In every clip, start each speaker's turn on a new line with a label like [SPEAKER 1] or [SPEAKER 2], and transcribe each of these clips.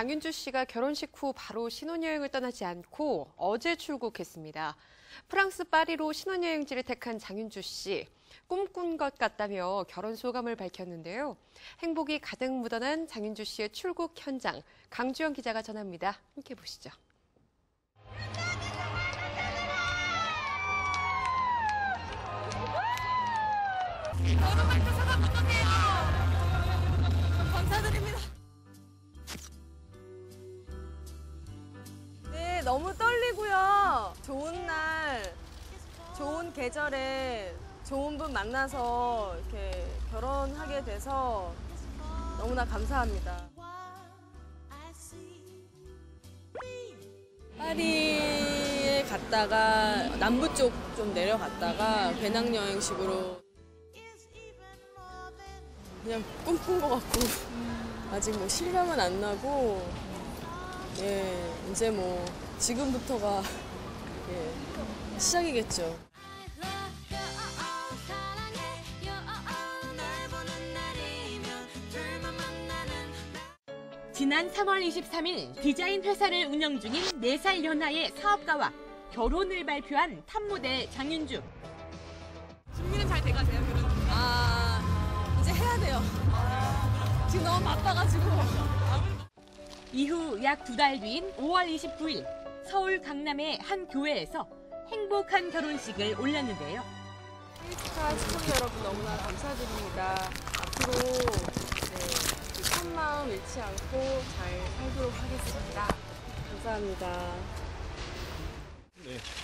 [SPEAKER 1] 장윤주 씨가 결혼식 후 바로 신혼여행을 떠나지 않고 어제 출국했습니다. 프랑스 파리로 신혼여행지를 택한 장윤주 씨. 꿈꾼 것 같다며 결혼 소감을 밝혔는데요. 행복이 가득 묻어난 장윤주 씨의 출국 현장. 강주영 기자가 전합니다. 함께 보시죠.
[SPEAKER 2] 걸어갈 때 소감 어떠세요?
[SPEAKER 3] 좋은 계절에 좋은 분 만나서 이렇게 결혼하게 돼서 너무나 감사합니다. 파리에 갔다가 남부 쪽 좀 내려갔다가 배낭여행식으로 그냥 꿈꾼 것 같고 아직 뭐 실감은 안 나고 예 이제 뭐 지금부터가 예 시작이겠죠.
[SPEAKER 4] 지난 3월 23일 디자인 회사를 운영 중인 4살 연하의 사업가와 결혼을 발표한 탑모델 장윤주.
[SPEAKER 2] 준비는 잘 돼가세요, 결혼?
[SPEAKER 3] 아 이제 해야 돼요. 지금 너무 바빠가지고.
[SPEAKER 4] 이후 약 두 달 뒤인 5월 29일 서울 강남의 한 교회에서 행복한 결혼식을 올렸는데요.
[SPEAKER 3] 축하 시청자 여러분 너무나 감사드립니다. 앞으로 네, 그 첫마음 잃지 않고 잘 살도록 하겠습니다. 감사합니다.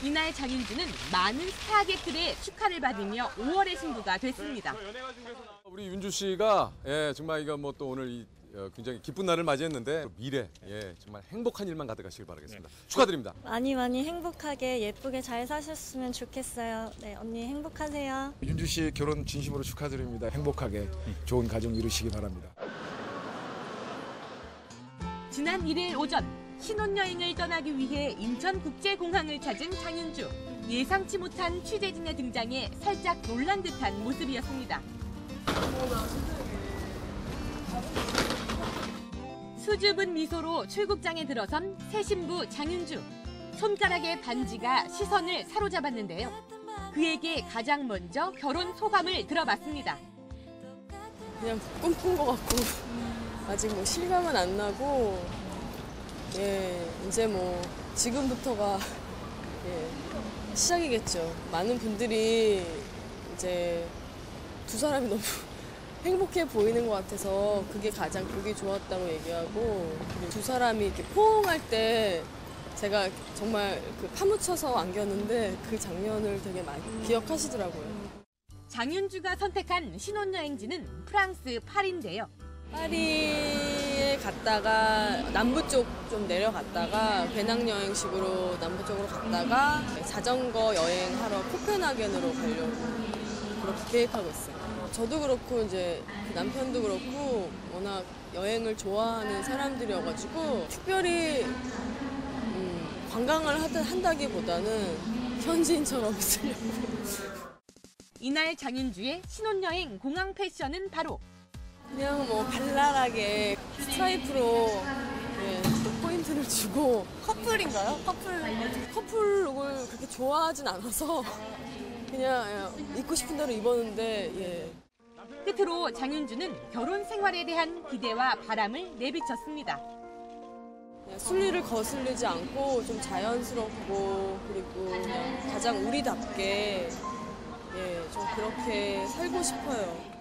[SPEAKER 4] 이날 장윤주는 많은 스타객들의 축하를 받으며 5월의 신부가 됐습니다.
[SPEAKER 5] 우리 윤주 씨가 예, 정말 이거 뭐 또 오늘 이 어, 굉장히 기쁜 날을 맞이했는데 미래 예, 정말 행복한 일만 가득하시길 바라겠습니다. 축하드립니다.
[SPEAKER 6] 많이 많이 행복하게 예쁘게 잘 사셨으면 좋겠어요. 네, 언니 행복하세요.
[SPEAKER 7] 윤주 씨 결혼 진심으로 축하드립니다. 행복하게 좋은 가정 이루시기 바랍니다.
[SPEAKER 4] 지난 1일 오전 신혼여행을 떠나기 위해 인천국제공항을 찾은 장윤주. 예상치 못한 취재진의 등장에 살짝 놀란 듯한 모습이었습니다. 수줍은 미소로 출국장에 들어선 새 신부 장윤주. 손가락의 반지가 시선을 사로잡았는데요. 그에게 가장 먼저 결혼 소감을 들어봤습니다.
[SPEAKER 3] 그냥 꿈꾼 것 같고 아직 뭐 실감은 안 나고 예 이제 뭐 지금부터가 예 시작이겠죠. 많은 분들이 이제 두 사람이 너무 행복해 보이는 것 같아서 그게 가장 보기 좋았다고 얘기하고 두 사람이 이렇게 포옹할 때 제가 정말 그 파묻혀서 안겼는데 그 장면을 되게 많이 기억하시더라고요.
[SPEAKER 4] 장윤주가 선택한 신혼여행지는 프랑스 파리인데요.
[SPEAKER 3] 파리에 갔다가 남부 쪽 좀 내려갔다가 배낭여행식으로 남부 쪽으로 갔다가 자전거 여행하러 코펜하겐으로 가려고 그렇게 계획하고 있어요. 저도 그렇고 이제 그 남편도 그렇고 워낙 여행을 좋아하는 사람들이어가지고 특별히 음, 관광을 하다, 한다기보다는 현지인처럼 있으려고.
[SPEAKER 4] 이날 장윤주의 신혼여행 공항 패션은 바로
[SPEAKER 3] 그냥 뭐 발랄하게 스트라이프로 예, 또 포인트를 주고 커플인가요? 커플 커플 룩을 그렇게 좋아하진 않아서 그냥 예, 입고 싶은 대로 입었는데 예.
[SPEAKER 4] 끝으로 장윤주는 결혼 생활에 대한 기대와 바람을 내비쳤습니다.
[SPEAKER 3] 순리를 거슬리지 않고 좀 자연스럽고 그리고 그냥 가장 우리답게 예, 좀 그렇게 살고 싶어요.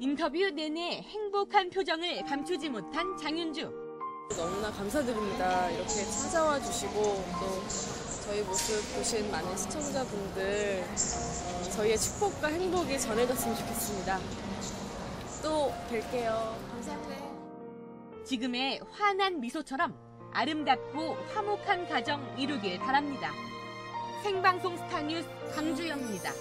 [SPEAKER 4] 인터뷰 내내 행복한 표정을 감추지 못한 장윤주.
[SPEAKER 3] 너무나 감사드립니다. 이렇게 찾아와 주시고 또 저희 모습 보신 많은 시청자분들 어, 저희의 축복과 행복이 전해졌으면 좋겠습니다. 또 뵐게요. 감사합니다.
[SPEAKER 4] 지금의 환한 미소처럼 아름답고 화목한 가정 이루길 바랍니다. 생방송 스타뉴스 강주영입니다.